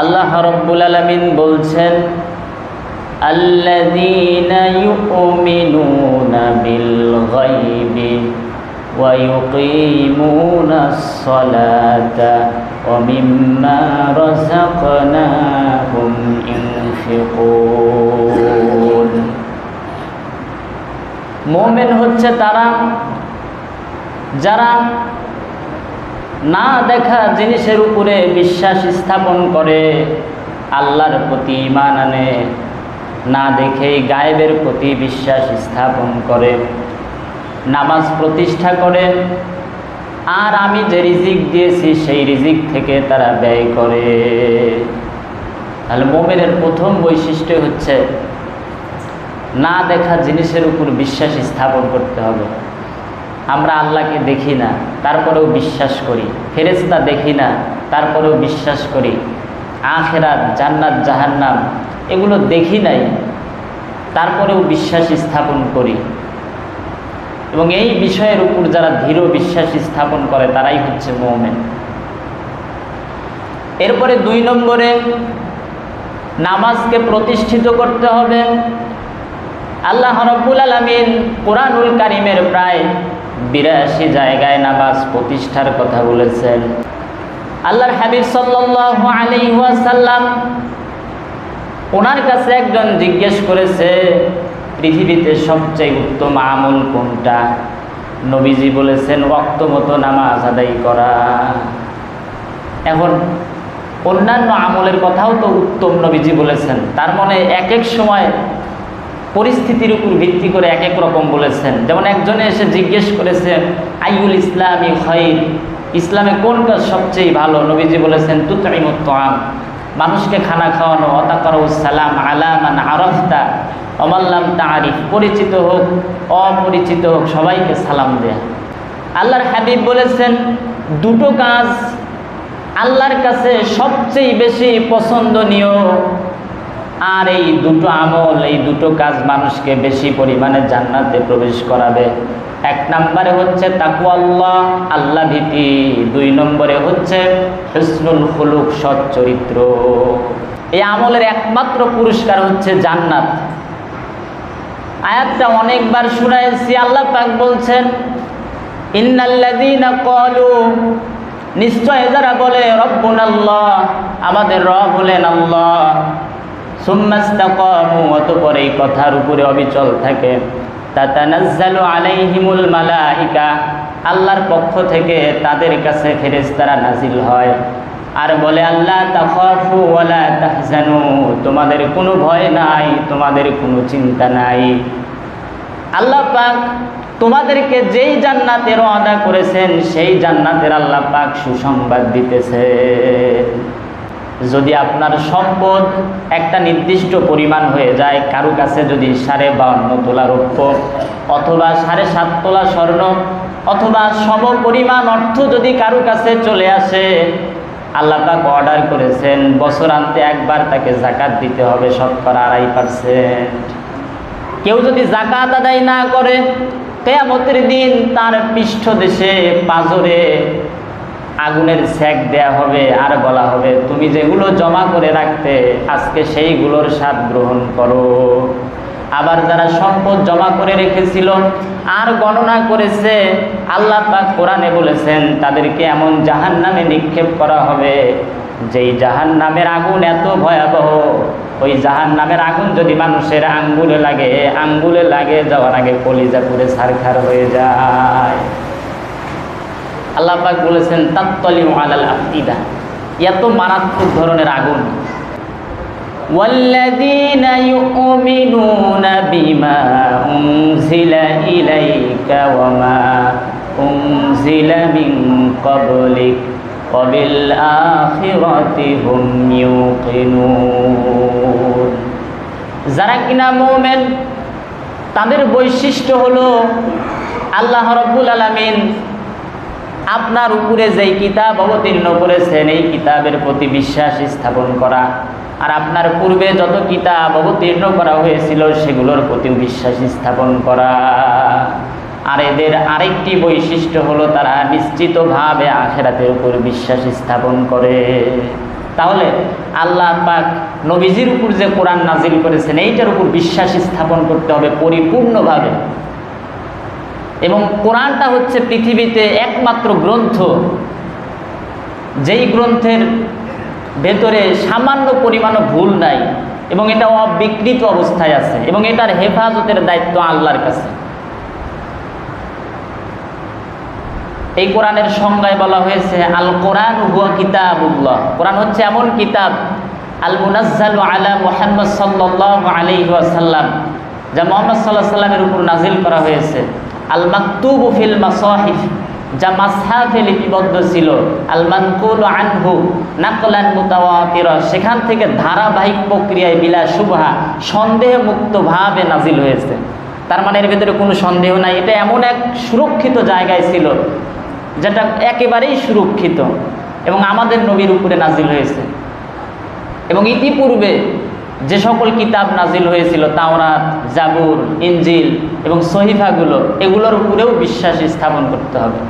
আল্লাহ রব্বুল আলমিন বলছেন الذين يؤمنون بالغيب ويقيمون الصلاة ومما رزقناهم ينفقون মোমেন হচ্ছে তারা যারা না দেখা জিনিসের উপরে বিশ্বাস স্থাপন করে, আল্লাহর প্রতি ইমান আনে। না দেখেই গায়েবের প্রতি বিশ্বাস স্থাপন করে। নামাজ প্রতিষ্ঠা করে। আর আমি যে রিজিক দিয়েছি, সেই রিজিক থেকে তারা ব্যয় করে। তাহলে মোমেনের প্রথম বৈশিষ্ট্য হচ্ছে, না দেখা জিনিসের উপর বিশ্বাস স্থাপন করতে হবে। আমরা আল্লাহকে দেখি না, তারপরেও বিশ্বাস করি। ফেরেস্তা দেখি না, তারপরেও বিশ্বাস করি। আখেরাত, জান্নাত, জাহান্নাম, এগুলো দেখি নাই, তারপরেও বিশ্বাস স্থাপন করি। এবং এই বিষয়ের উপর যারা দৃঢ় বিশ্বাস স্থাপন করে, তারাই হচ্ছে মৌমেন। এরপরে দুই নম্বরে, নামাজকে প্রতিষ্ঠিত করতে হবে। আল্লাহ রব্বুল আলমিন কোরআনুল কারিমের প্রায় বিরাশি জায়গায় নামাজ প্রতিষ্ঠার কথা বলেছেন। আল্লাহর হাবিব সাল্লাহ আলী ওয়াসাল্লাম ওনার কাছে একজন জিজ্ঞেস করেছে, পৃথিবীতে সবচেয়ে উত্তম আমল কোনটা? নবীজি বলেছেন রক্ত মতো নামাজ আদায় করা। এখন অন্যান্য আমলের কথাও তো উত্তম নবীজি বলেছেন। তার মনে এক এক সময় পরিস্থিতির উপর ভিত্তি করে এক এক রকম বলেছেন। যেমন একজনে এসে জিজ্ঞেস করেছেন আইউল ইসলামী খৈর ইসলামে কোন কাজ সবচেয়ে ভালো? নবীজি বলেছেন তুতাইমুত্তাম মানুষকে খানা খাওয়ানো অতাকরুসালাম আলামান আরফতা অমাল্লাম তারিফ পরিচিত হোক, অপরিচিত হোক, সবাইকে সালাম দেয়া। আল্লাহর হাবিব বলেছেন, দুটো কাজ আল্লাহর কাছে সবচেয়ে বেশি পছন্দনীয় আর এই দুটো আমল, এই দুটো কাজ মানুষকে বেশি পরিমাণে জান্নাতে প্রবেশ করাবে। এক নম্বরে হচ্ছে তাকু আল্লাহ আল্লাহ ভীতি। দুই নম্বরে হচ্ছে হসনুল খুলুক, সৎ চরিত্র। এই আমলের একমাত্র পুরস্কার হচ্ছে জান্নাত। আয়াতটা অনেকবার শুনাইছি, আল্লাহ পাক বলছেন নিশ্চয় যারা বলে রব্বুন আল্লাহ আমাদের রব হলেন আল্লাহ। অতপর এই কথার উপরে অবিচল থাকে। আল্লাহর পক্ষ থেকে তাদের কাছে ফেরেশতারা নাজিল হয়। আর বলে আল্লাহ তাহজানু, তোমাদের কোনো ভয় নাই, তোমাদের কোনো চিন্তা নাই। আল্লাহ পাক তোমাদেরকে যেই জান্নাতের ওয়াদা করেছেন, সেই জান্নাতের আল্লাহ পাক সুসংবাদ দিতেছে যদি আপনার সম্পদ একটা নির্দিষ্ট পরিমাণ হয়ে যায়, কারও কাছে যদি সাড়ে বাউন্ন তোলা রৌপ্য অথবা সাড়ে সাত তোলা স্বর্ণ অথবা সম পরিমাণ অর্থ যদি কারও কাছে চলে আসে, আল্লাহ অর্ডার করেছেন বছরান্তে একবার তাকে জাকাত দিতে হবে, শতকরা আড়াই পার্সেন্ট কেউ যদি জাকাত আদায় না করে, কেয়ামতের দিন তার পৃষ্ঠদেশে পাজরে আগুনের স্যাক দেয়া হবে, আর বলা হবে, তুমি যেগুলো জমা করে রাখতে, আজকে সেইগুলোর স্বাদ গ্রহণ করো। আবার যারা সম্পদ জমা করে রেখেছিল আর গণনা করেছে, আল্লাহ পাক কোরআনে বলেছেন, তাদেরকে এমন জাহান নামে নিক্ষেপ করা হবে, যেই জাহান নামের আগুন এত ভয়াবহ। ওই জাহান নামের আগুন যদি মানুষের আঙ্গুলে লাগে আঙ্গুলে লাগে যাওয়ার আগে কলিজা পুরে সারখার হয়ে যায়। আল্লাহ পাক বলেছেন তাত্তলি আলাল আফিদা এত মারাত্মক ধরনের আগুন والذين يؤمنون بما أنزل إليك وما أنزل من قبلك وبالآخرة هم يوقنون যারা কিনা মোমেন তাদের বৈশিষ্ট্য হলো আল্লাহ রব্বুল আলমিন আপনার উপরে যেই কিতাব অবতীর্ণ করেছেন, এই কিতাবের প্রতি বিশ্বাস স্থাপন করা। আর আপনার পূর্বে যত কিতাব অবতীর্ণ করা হয়েছিল, সেগুলোর প্রতি বিশ্বাস স্থাপন করা। আর এদের আরেকটি বৈশিষ্ট্য হলো, তারা নিশ্চিতভাবে আখেরাতের উপর বিশ্বাস স্থাপন করে। তাহলে আল্লাহ পাক নবীজির উপর যে কোরআন নাজিল করেছেন, এইটার উপর বিশ্বাস স্থাপন করতে হবে, পরিপূর্ণভাবে। এবং কোরআনটা হচ্ছে পৃথিবীতে একমাত্র গ্রন্থ। যেই গ্রন্থের ভেতরে সামান্য পরিমাণও ভুল নাই এবং এটা অবিকৃত অবস্থায় আছে এবং এটার হেফাজতের দায়িত্ব আল্লাহর কাছে। এই কোরআনের সংজ্ঞায় বলা হয়েছে আল কোরআন হুয়া কিতাবুল্লাহ। কোরআন হচ্ছে এমন কিতাব আল মুনাজ্জাল আলা মুহাম্মদ সাল্লাল্লাহু আলাইহি ওয়াসাল্লাম, যা মোহাম্মদ সাল্লাহ সাল্লামের উপর নাজিল করা হয়েছে। আল মাকতুব ফিল মাসাহিফ, যা মাসহাফে লিপিবদ্ধ ছিল। আল মানকুল আনহু নাকলান মুতাওয়াতির, সেখান থেকে ধারাবাহিক প্রক্রিয়ায় বিলা শুভা সন্দেহ মুক্তভাবে নাজিল হয়েছে। তার মানে এর ভেতরে কোনো সন্দেহ নাই। এটা এমন এক সুরক্ষিত জায়গায় ছিল, যেটা একেবারেই সুরক্ষিত এবং আমাদের নবীর উপরে নাজিল হয়েছে। এবং ইতিপূর্বে যে সকল কিতাব নাজিল হয়েছিল, তাওরাত, জাবুর ইঞ্জিল এবং সহিফাগুলো, এগুলোর উপরেও বিশ্বাস স্থাপন করতে হবে।